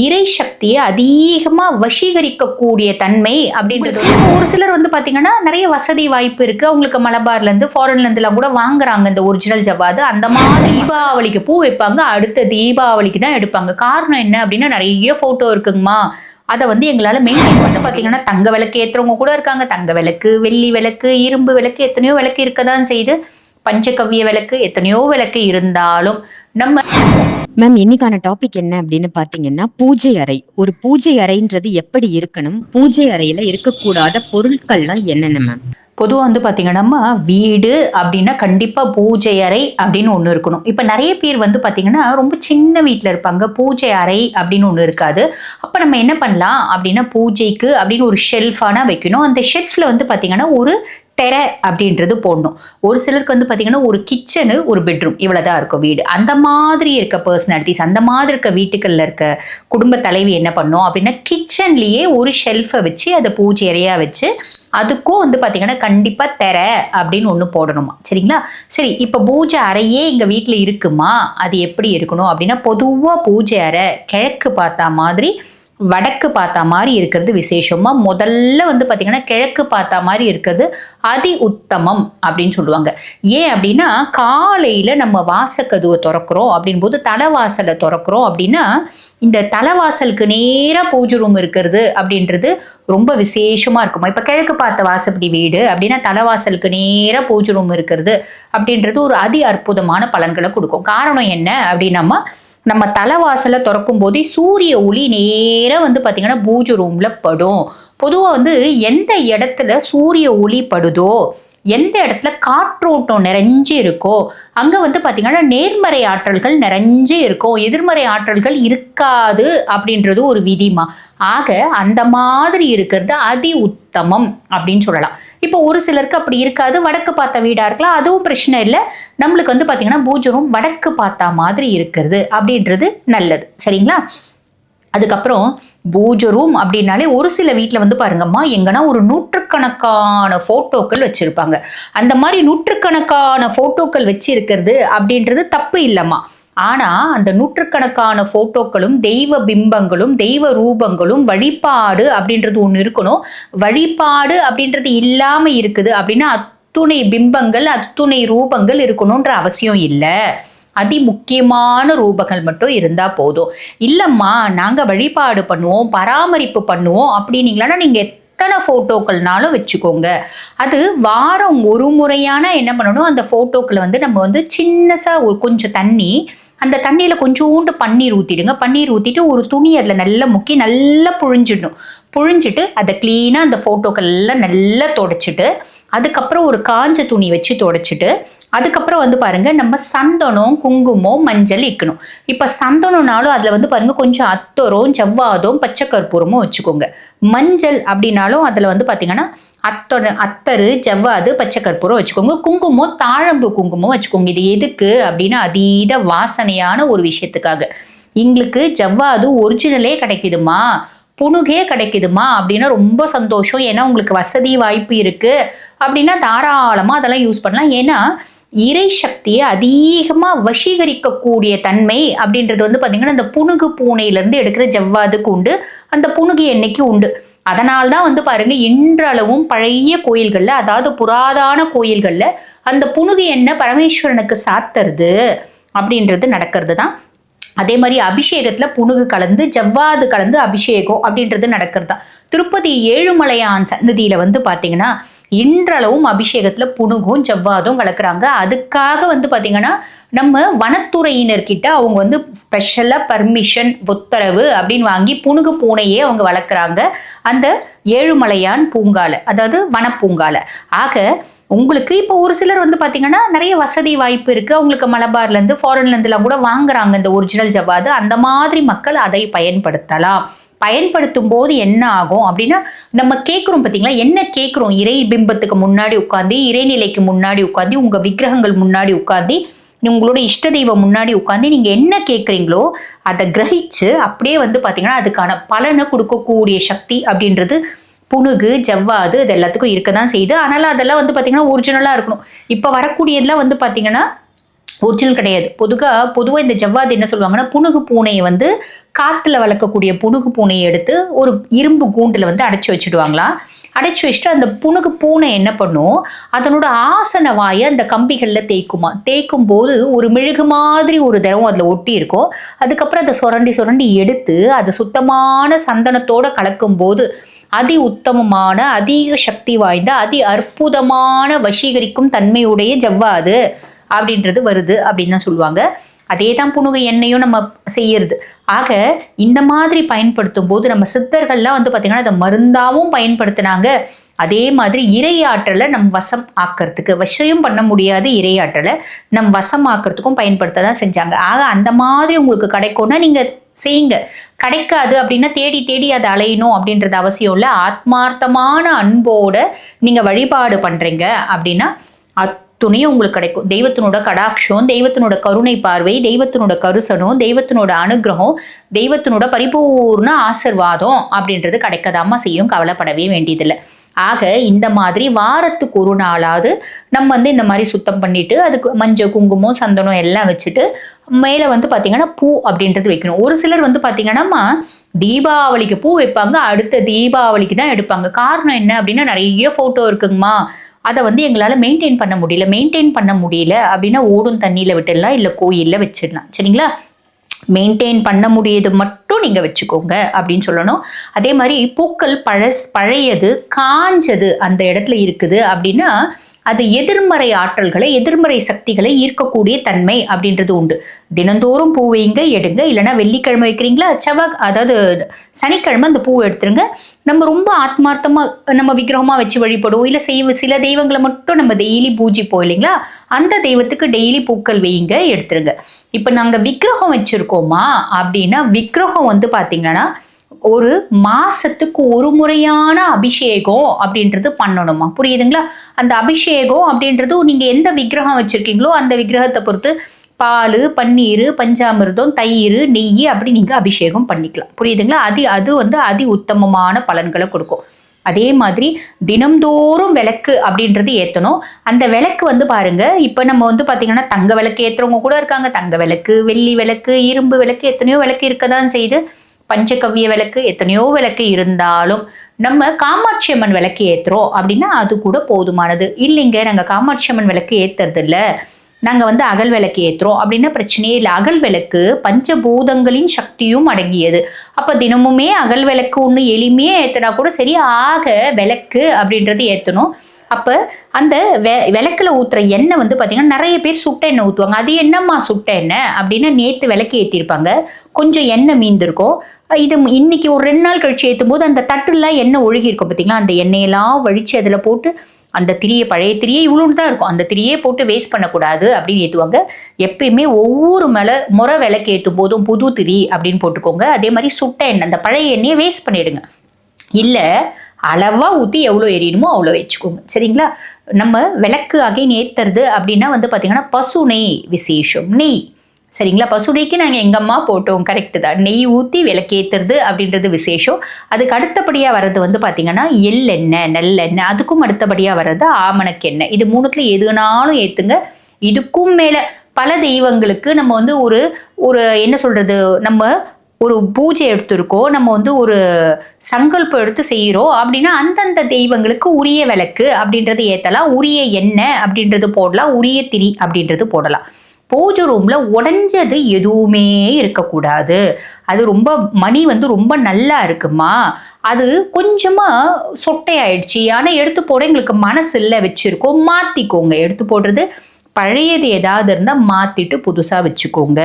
இறை சக்தியை அதிகமா வசீகரிக்கக்கூடிய தன்மை அப்படின்றது வந்து ஒரு சிலர் வந்து பாத்தீங்கன்னா நிறைய வசதி வாய்ப்பு இருக்கு. அவங்களுக்கு மலபார்ல இருந்து ஃபாரின்ல இருந்து எல்லாம் கூட வாங்குறாங்க. இந்த ஒரிஜினல் ஜவ்வாது. அந்த மாதிரி தீபாவளிக்கு பூ வைப்பாங்க. அடுத்த தீபாவளிக்கு தான் எடுப்பாங்க. காரணம் என்ன அப்படின்னா நிறைய போட்டோ இருக்குங்கம்மா. அதை வந்து எங்களால் மெயின்டைன் வந்து பார்த்தீங்கன்னா தங்க விளக்கு ஏற்றுறவங்க கூட இருக்காங்க. தங்க விளக்கு வெள்ளி விளக்கு இரும்பு விளக்கு எத்தனையோ விளக்கு இருக்க தான் செய்யுது. பஞ்சகவ்ய விளக்கு எத்தனையோ விளக்கு இருந்தாலும் நம்ம மேம் இன்னைக்கான டாபிக் என்ன அப்படின்னு பாத்தீங்கன்னா பூஜை அறை. ஒரு பூஜை அறைன்றது எப்படி இருக்கணும்? பூஜை அறையில இருக்கக்கூடாத பொருட்கள்லாம் என்னென்ன மேம் பொதுவாக வந்து பார்த்தீங்கன்னா வீடு அப்படின்னா கண்டிப்பாக பூஜை அறை அப்படின்னு ஒன்று இருக்கணும். இப்போ நிறைய பேர் வந்து பார்த்தீங்கன்னா ரொம்ப சின்ன வீட்டில் இருப்பாங்க. பூஜை அறை அப்படின்னு ஒன்று இருக்காது. அப்போ நம்ம என்ன பண்ணலாம் அப்படின்னா பூஜைக்கு அப்படின்னு ஒரு ஷெல்ஃபானா வைக்கணும். அந்த ஷெல்ஃபில் வந்து பார்த்தீங்கன்னா ஒரு தெரை அப்படின்றது போடணும். ஒரு சிலருக்கு வந்து பார்த்தீங்கன்னா ஒரு கிச்சனு ஒரு பெட்ரூம் இவ்வளோதான் இருக்கும் வீடு. அந்த மாதிரி இருக்க பர்சனாலிட்டிஸ் அந்த மாதிரி இருக்க வீட்டுகளில் இருக்க குடும்ப தலைவி என்ன பண்ணும் அப்படின்னா கிச்சன்லேயே ஒரு ஷெல்ஃபை வச்சு அதை பூஜை அறையாக வச்சு அதுக்கும் வந்து பார்த்தீங்கன்னா கண்டிப்பாக தெர அப்படின்னு ஒன்று போடணுமா? சரிங்களா? சரி இப்போ பூஜை அறையே எங்கள் வீட்டில் இருக்குமா? அது எப்படி இருக்கணும் அப்படின்னா பொதுவாக பூஜை அறை கிழக்கு பார்த்தா மாதிரி வடக்கு பார்த்தா மாதிரி இருக்கிறது விசேஷமா. முதல்ல வந்து பார்த்தீங்கன்னா கிழக்கு பார்த்தா மாதிரி இருக்கிறது அதி உத்தமம் அப்படின்னு சொல்லுவாங்க. ஏன் அப்படின்னா காலையில் நம்ம வாசக்கதுவை திறக்கிறோம் அப்படின்போது தலைவாசலை திறக்கிறோம் அப்படின்னா இந்த தலைவாசலுக்கு நேராக பூஜை ரூம் இருக்கிறது அப்படின்றது ரொம்ப விசேஷமா இருக்குமா? இப்போ கிழக்கு பார்த்த வாசப்படி வீடு அப்படின்னா தலைவாசலுக்கு நேராக பூஜை ரூம் இருக்கிறது அப்படின்றது ஒரு அதி அற்புதமான பலன்களை கொடுக்கும். காரணம் என்ன அப்படின்னாமா நம்ம தலைவாசலை திறக்கும் போதே சூரிய ஒளி நேராக வந்து பார்த்தீங்கன்னா பூஜை ரூம்ல படும். பொதுவாக வந்து எந்த இடத்துல சூரிய ஒளி படுதோ எந்த இடத்துல காற்றோட்டம் நிறைஞ்சு இருக்கோ அங்கே வந்து பார்த்தீங்கன்னா நேர்மறை ஆற்றல்கள் நிறைஞ்சு இருக்கும். எதிர்மறை ஆற்றல்கள் இருக்காது அப்படின்றது ஒரு விதிமா. ஆக அந்த மாதிரி இருக்கிறது அதி உத்தமம் அப்படின்னு சொல்லலாம். இப்போ ஒரு சிலருக்கு அப்படி இருக்காது. வடக்கு பார்த்த வீடாக இருக்கலாம். அதுவும் பிரச்சனை இல்லை. நம்மளுக்கு வந்து பார்த்திங்கன்னா பூஜை ரூம் வடக்கு பார்த்தா மாதிரி இருக்கிறது அப்படின்றது நல்லது. சரிங்களா? அதுக்கப்புறம் பூஜை ரூம் அப்படின்னாலே ஒரு சில வீட்டில் வந்து பாருங்கம்மா எங்கன்னா ஒரு நூற்றுக்கணக்கான ஃபோட்டோக்கள் வச்சுருப்பாங்க. அந்த மாதிரி நூற்றுக்கணக்கான ஃபோட்டோக்கள் வச்சிருக்கிறது அப்படின்றது தப்பு இல்லைம்மா. ஆனால் அந்த நூற்றுக்கணக்கான ஃபோட்டோக்களும் தெய்வ பிம்பங்களும் தெய்வ ரூபங்களும் வழிபாடு அப்படின்றது ஒன்று இருக்கணும். வழிபாடு அப்படின்றது இல்லாமல் இருக்குது அப்படின்னா அத்துணை பிம்பங்கள் அத்துணை ரூபங்கள் இருக்கணுன்ற அவசியம் இல்லை. அதி முக்கியமான ரூபங்கள் மட்டும் இருந்தால் போதும். இல்லைம்மா நாங்கள் வழிபாடு பண்ணுவோம் பராமரிப்பு பண்ணுவோம் அப்படின்னீங்களா நீங்கள் எத்தனை ஃபோட்டோக்கள்னாலும் வச்சுக்கோங்க. அது வாரம் ஒரு முறையான என்ன பண்ணணும்? அந்த ஃபோட்டோக்களை வந்து நம்ம வந்து சின்னசாக ஒரு கொஞ்சம் தண்ணி அந்த தண்ணியில் கொஞ்சோண்டு பன்னீர் ஊற்றிடுங்க பன்னீர் ஊற்றிட்டு ஒரு துணி அதில் நல்லா முக்கி நல்லா புழிஞ்சிடணும். புழிஞ்சிட்டு அதை க்ளீனாக அந்த ஃபோட்டோக்கள் எல்லாம் நல்லா தொடச்சிட்டு அதுக்கப்புறம் ஒரு காஞ்ச துணி வச்சு தொடச்சிட்டு அதுக்கப்புறம் வந்து பாருங்கள் நம்ம சந்தனம் குங்குமம் மஞ்சள் இக்கணும். இப்போ சந்தனம்னாலும் அதில் வந்து பாருங்கள் கொஞ்சம் அத்தரும் ஜவ்வாதும் பச்சை கற்பூரமும் வச்சுக்கோங்க. மஞ்சள் அப்படின்னாலும் அதில் வந்து பார்த்தீங்கன்னா அத்தொட அத்தரு ஜவ்வாது பச்சை கற்பூரம் வச்சுக்கோங்க. குங்குமம் தாழம்பு குங்குமம் வச்சுக்கோங்க. இது எதுக்கு அப்படின்னா அதீத வாசனையான ஒரு விஷயத்துக்காக. எங்களுக்கு ஜவ்வாது ஒரிஜினலே கிடைக்குதுமா? புணுகே கிடைக்குதுமா? அப்படின்னா ரொம்ப சந்தோஷம். ஏன்னா உங்களுக்கு வசதி வாய்ப்பு இருக்குது அப்படின்னா தாராளமாக அதெல்லாம் யூஸ் பண்ணலாம். ஏன்னா இறை சக்தியை அதிகமாக வசீகரிக்கக்கூடிய தன்மை அப்படின்றது வந்து பார்த்தீங்கன்னா இந்த புணுகு பூனையிலேருந்து எடுக்கிற ஜவ்வாதுக்கு உண்டு அந்த புணுகு என்னைக்கு உண்டு. அதனால் தான் வந்து பாருங்க இன்றளவும் பழைய கோயில்களில் அதாவது புராதான கோயில்களில் அந்த புணுகு எண்ணெய் பரமேஸ்வரனுக்கு சாத்துறது அப்படின்றது நடக்கிறது தான் அதே மாதிரி அபிஷேகத்துல புணுகு கலந்து ஜவ்வாது கலந்து அபிஷேகம் அப்படின்றது நடக்கிறது. தான் திருப்பதி ஏழுமலையான் சன்னதியில வந்து பாத்தீங்கன்னா இன்றளவும் அபிஷேகத்துல புணுகும் ஜவ்வாதும் வளர்க்குறாங்க அதுக்காக வந்து பாத்தீங்கன்னா நம்ம வனத்துறையினர்கிட்ட அவங்க வந்து ஸ்பெஷலாக பர்மிஷன் உத்தரவு அப்படின்னு வாங்கி புணுகு பூனையே அவங்க வளர்க்குறாங்க. அந்த ஏழுமலையான் பூங்கால அதாவது வனப்பூங்கால. ஆக உங்களுக்கு இப்போ ஒரு சிலர் வந்து பார்த்தீங்கன்னா நிறைய வசதி வாய்ப்பு இருக்குது அவங்களுக்கு மலபார்லேருந்து ஃபாரின்லேருந்துலாம் கூட வாங்குறாங்க. இந்த ஒரிஜினல் ஜவ்வாது அந்த மாதிரி மக்கள் அதை பயன்படுத்தலாம். பயன்படுத்தும் போது என்ன ஆகும் அப்படின்னா நம்ம கேட்குறோம் பார்த்தீங்களா என்ன கேட்குறோம் இறை பிம்பத்துக்கு முன்னாடி உட்காந்து இறைநிலைக்கு முன்னாடி உட்காந்து உங்கள் விக்கிரகங்கள் முன்னாடி உட்காந்து உங்களோட இஷ்ட தெய்வம் முன்னாடி உட்காந்து நீங்கள் என்ன கேட்குறீங்களோ அதை கிரகிச்சு அப்படியே வந்து பார்த்தீங்கன்னா அதுக்கான பலனை கொடுக்கக்கூடிய சக்தி அப்படின்றது புணுகு ஜவ்வாது இது எல்லாத்துக்கும் இருக்க தான் செய்யுது. ஆனால் அதெல்லாம் வந்து பார்த்தீங்கன்னா ஒரிஜினலாக இருக்கணும். இப்போ வரக்கூடியதெல்லாம் வந்து பார்த்தீங்கன்னா ஒரிஜினல் கிடையாது. பொதுவாக பொதுவாக இந்த ஜவ்வாது என்ன சொல்லுவாங்கன்னா புனுகு பூனையை வந்து காட்டில் வளர்க்கக்கூடிய புனுகு பூனையை எடுத்து ஒரு இரும்பு கூண்டில் வந்து அடைச்சி வச்சுடுவாங்களாம் அடைச்சி வச்சுட்டு அந்த புணுகு பூனை என்ன பண்ணும்? அதனோட ஆசன வாயை அந்த கம்பிகளில் தேய்க்குமா? தேய்க்கும் போது ஒரு மெழுகு மாதிரி ஒரு திரவம் அதில் ஒட்டி இருக்கும். அதுக்கப்புறம் அதை சுரண்டி சுரண்டி எடுத்து அதை சுத்தமான சந்தனத்தோடு கலக்கும் போது அதி உத்தமமான அதிக சக்தி வாய்ந்த அதி அற்புதமான வசீகரிக்கும் தன்மையுடைய ஜவ்வாது. அப்படின்றது வருது அப்படின்னு தான் சொல்லுவாங்க. அதே தான் புணுகு எண்ணெயும் நம்ம செய்யறது. ஆக இந்த மாதிரி பயன்படுத்தும் போது நம்ம சித்தர்கள்லாம் வந்து பார்த்திங்கன்னா அதை மருந்தாவும் பயன்படுத்தினாங்க. அதே மாதிரி இறையாற்றலை நம் வசம் ஆக்கிறதுக்கு விஷயம் பண்ண முடியாத இறையாற்றலை நம் வசம் ஆக்கிறதுக்கும் பயன்படுத்த தான் செஞ்சாங்க. ஆக அந்த மாதிரி உங்களுக்கு கிடைக்கும்னா நீங்கள் செய்யுங்க. கிடைக்காது அப்படின்னா தேடி தேடி அதை அலையணும் அப்படின்றது அவசியம் இல்லை. ஆத்மார்த்தமான அன்போட நீங்கள் வழிபாடு பண்ணுறீங்க அப்படின்னா துணையும் உங்களுக்கு கிடைக்கும். தெய்வத்தினோட கடாட்சம் தெய்வத்தினோட கருணை பார்வை தெய்வத்தினோட கருசனம் தெய்வத்தினோட அனுகிரகம் தெய்வத்தினோட பரிபூர்ண ஆசிர்வாதம் அப்படின்றது கிடைக்கதாமா செய்யும். கவலைப்படவே வேண்டியதில்லை. ஆக இந்த மாதிரி வாரத்துக்கு ஒரு நாளாவது நம்ம வந்து இந்த மாதிரி சுத்தம் பண்ணிட்டு அதுக்கு மஞ்சள் குங்குமம் சந்தனம் எல்லாம் வச்சுட்டு மேலே வந்து பார்த்தீங்கன்னா பூ அப்படின்றது வைக்கணும். ஒரு சிலர் வந்து பார்த்தீங்கன்னா தீபாவளிக்கு பூ வைப்பாங்க அடுத்த தீபாவளிக்கு தான் எடுப்பாங்க. காரணம் என்ன அப்படின்னா நிறைய ஃபோட்டோ இருக்குங்கம்மா. அதை வந்து எங்களால் மெயின்டைன் பண்ண முடியல. மெயின்டைன் பண்ண முடியல அப்படின்னா ஓடும் தண்ணியில் விட்டுடலாம் இல்லை கோயிலில் வச்சிடலாம். சரிங்களா? மெயின்டைன் பண்ண முடியது மட்டும் நீங்கள் வச்சுக்கோங்க அப்படின்னு சொல்லணும். அதே மாதிரி பூக்கள் பழஸ் பழையது காஞ்சது அந்த இடத்துல இருக்குது அப்படின்னா அது எதிர்மறை ஆற்றல்களை எதிர்மறை சக்திகளை ஈர்க்கக்கூடிய தன்மை அப்படின்றது உண்டு. தினந்தோறும் பூ வைங்க எடுங்க. இல்லைன்னா வெள்ளிக்கிழமை வைக்கிறீங்களா? செவ்வாய் அதாவது சனிக்கிழமை அந்த பூவை எடுத்துருங்க. நம்ம ரொம்ப ஆத்மார்த்தமாக நம்ம விக்கிரகமாக வச்சு வழிபடுவோம். இல்லை செய்வ சில தெய்வங்களை மட்டும் நம்ம டெய்லி பூஜிப்போம் இல்லைங்களா? அந்த தெய்வத்துக்கு டெய்லி பூக்கள் வைங்க எடுத்துருங்க. இப்போ நாங்கள் விக்கிரகம் வச்சுருக்கோமா அப்படின்னா விக்கிரகம் வந்து பார்த்தீங்கன்னா ஒரு மாசத்துக்கு ஒரு முறையான அபிஷேகம் அப்படின்றது பண்ணணுமா? புரியுதுங்களா? அந்த அபிஷேகம் அப்படின்றது நீங்க எந்த விக்கிரகம் வச்சிருக்கீங்களோ அந்த விக்கிரகத்தை பொறுத்து பால் பன்னீர் பஞ்சாமிர்தம் தயிர் நெய் அப்படி நீங்கள் அபிஷேகம் பண்ணிக்கலாம். புரியுதுங்களா? அது அது வந்து அதி உத்தமமான பலன்களை கொடுக்கும். அதே மாதிரி தினம்தோறும் விளக்கு அப்படின்றது ஏற்றணும் அந்த விளக்கு வந்து பாருங்க இப்போ நம்ம வந்து பார்த்தீங்கன்னா தங்க விளக்கு ஏற்றுறவங்க கூட இருக்காங்க. தங்க விளக்கு வெள்ளி விளக்கு இரும்பு விளக்கு எத்தனையோ விளக்கு இருக்க தான் செய்யுது. பஞ்சகவ்ய விளக்கு எத்தனையோ விளக்கு இருந்தாலும் நம்ம காமாட்சி அம்மன் விளக்கு ஏற்றுறோம் அப்படின்னா அது கூட போதுமானது. இல்லைங்க நாங்கள் காமாட்சி அம்மன் விளக்கு ஏற்றுறது இல்லை நாங்கள் வந்து அகல் விளக்கு ஏற்றுறோம் அப்படின்னா பிரச்சனையே இல்லை. அகல் விளக்கு பஞ்சபூதங்களின் சக்தியும் அடங்கியது. அப்போ தினமுமே அகல் விளக்கு ஒன்று எளிமையாக ஏற்றினா கூட சரி ஆக விளக்கு அப்படின்றது ஏற்றணும் அப்போ அந்த வெ விளக்கில் ஊற்றுற எண்ணெய் வந்து பார்த்திங்கன்னா நிறைய பேர் சுட்ட எண்ணெய் ஊற்றுவாங்க அது என்னம்மா சுட்ட எண்ணெய்? அப்படின்னா நேற்று விளக்கு ஏற்றிருப்பாங்க கொஞ்சம் எண்ணெய் மீந்திருக்கும் இது இன்னைக்கு ஒரு ரெண்டு நாள் கழிச்சு ஏற்றும் போது அந்த தட்டுலாம் எண்ணெய் ஒழுகி இருக்கும் பார்த்தீங்களா அந்த எண்ணெயெல்லாம் வழித்து அதில் போட்டு அந்த திரியை பழைய திரியே இவ்வளோன்னு தான் இருக்கும். அந்த திரியே போட்டு வேஸ்ட் பண்ணக்கூடாது அப்படின்னு ஏற்றுவாங்க எப்பயுமே ஒவ்வொரு மேலே முறை விளக்கு ஏற்றும் போதும் புது திரி அப்படின்னு போட்டுக்கோங்க. அதே மாதிரி சுட்ட எண்ணெய் அந்த பழைய எண்ணெயை வேஸ்ட் பண்ணிடுங்க. இல்லை அளவாக ஊற்றி எவ்வளோ எரியணுமோ அவ்வளோ வச்சுக்கோங்க. சரிங்களா? நம்ம விளக்கு அகைன் ஏற்றுறது அப்படின்னா வந்து பார்த்திங்கன்னா பசு நெய் விசேஷம். நெய். சரிங்களா? பசுடைக்கு நாங்கள் எங்கம்மா அம்மா போட்டோம். கரெக்டு தான். நெய் ஊற்றி விளக்கேற்றுறது அப்படின்றது விசேஷம். அதுக்கு அடுத்தபடியாக வர்றது வந்து பார்த்திங்கன்னா எள்ளெண்ணெய் நல்லெண்ணெய். அதுக்கும் அடுத்தபடியாக வர்றது ஆமணக்கெண்ணெய். இது மூணுத்தில் எதுனாலும் ஏற்றுங்க இதுக்கும் மேலே பல தெய்வங்களுக்கு நம்ம வந்து ஒரு ஒரு என்ன சொல்கிறது நம்ம ஒரு பூஜை எடுத்திருக்கோம் நம்ம வந்து ஒரு சங்கல்பம் எடுத்து செய்கிறோம் அப்படின்னா அந்தந்த தெய்வங்களுக்கு உரிய விளக்கு அப்படின்றது ஏற்றலாம் உரிய எண்ணெய் அப்படின்றது போடலாம். உரிய திரி அப்படின்றது போடலாம். பூஜை ரூமில் உடஞ்சது எதுவுமே இருக்கக்கூடாது. அது ரொம்ப மணி வந்து ரொம்ப நல்லா இருக்குமா? அது கொஞ்சமாக சொட்டையாயிடுச்சு. ஆனால் எடுத்து போட எங்களுக்கு மனசு இல்லை வச்சுருக்கோம். மாற்றிக்கோங்க எடுத்து போடுறது பழையது ஏதாவது இருந்தால் மாற்றிட்டு புதுசாக வச்சுக்கோங்க.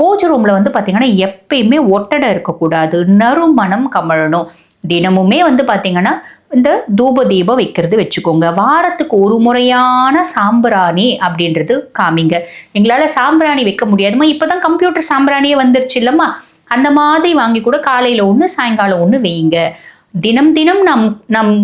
பூஜை ரூமில் வந்து பார்த்திங்கன்னா எப்பயுமே ஒட்டடை இருக்கக்கூடாது. நறுமணம் கமழணும். தினமுமே வந்து பார்த்திங்கன்னா இந்த தூப தீபம் வைக்கிறது வச்சுக்கோங்க. வாரத்துக்கு ஒரு முறையான சாம்பிராணி அப்படின்றது காமிங்க. எங்களால் சாம்பிராணி வைக்க முடியாதுமா இப்போ தான் கம்ப்யூட்டர் சாம்பிராணியே வந்துருச்சு இல்லைம்மா. அந்த மாதிரி வாங்கி கூட காலையில் ஒன்று சாயங்காலம் ஒன்று வையுங்க. தினம் தினம் நம் நம்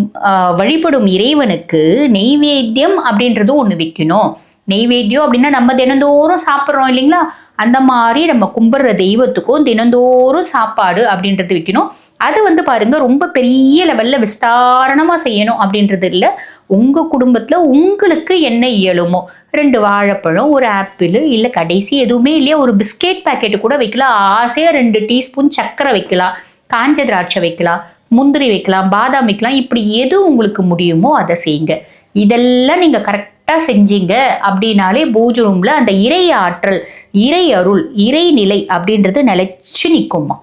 வழிபடும் இறைவனுக்கு நெய்வேத்தியம் அப்படின்றதும் ஒன்று வைக்கணும். நெய்வேத்தியம் அப்படின்னா நம்ம தினந்தோறும் சாப்பிட்றோம் இல்லைங்களா? அந்த மாதிரி நம்ம கும்பிட்ற தெய்வத்துக்கும் தினந்தோறும் சாப்பாடு அப்படின்றது வைக்கணும். அது வந்து பாருங்க ரொம்ப பெரிய லெவல்ல விஸ்தாரணமா செய்யணும் அப்படின்றது இல்லை. உங்க குடும்பத்துல உங்களுக்கு என்ன இயலுமோ ரெண்டு வாழைப்பழம் ஒரு ஆப்பிள் இல்லை கடைசி எதுவுமே இல்லையா ஒரு பிஸ்கெட் பாக்கெட்டு கூட வைக்கலாம். ஆசையாக ரெண்டு டீஸ்பூன் சர்க்கரை வைக்கலாம் காஞ்ச திராட்சை வைக்கலாம் முந்திரி வைக்கலாம் பாதாம் வைக்கலாம். இப்படி எது உங்களுக்கு முடியுமோ அதை செய்யுங்க. இதெல்லாம் நீங்கள் கரெக்டாக செஞ்சீங்க அப்படின்னாலே பூஜை ரூமில் அந்த இறை ஆற்றல் இறை அருள் இறைநிலை அப்படின்றது நிலைச்சு நிற்குமா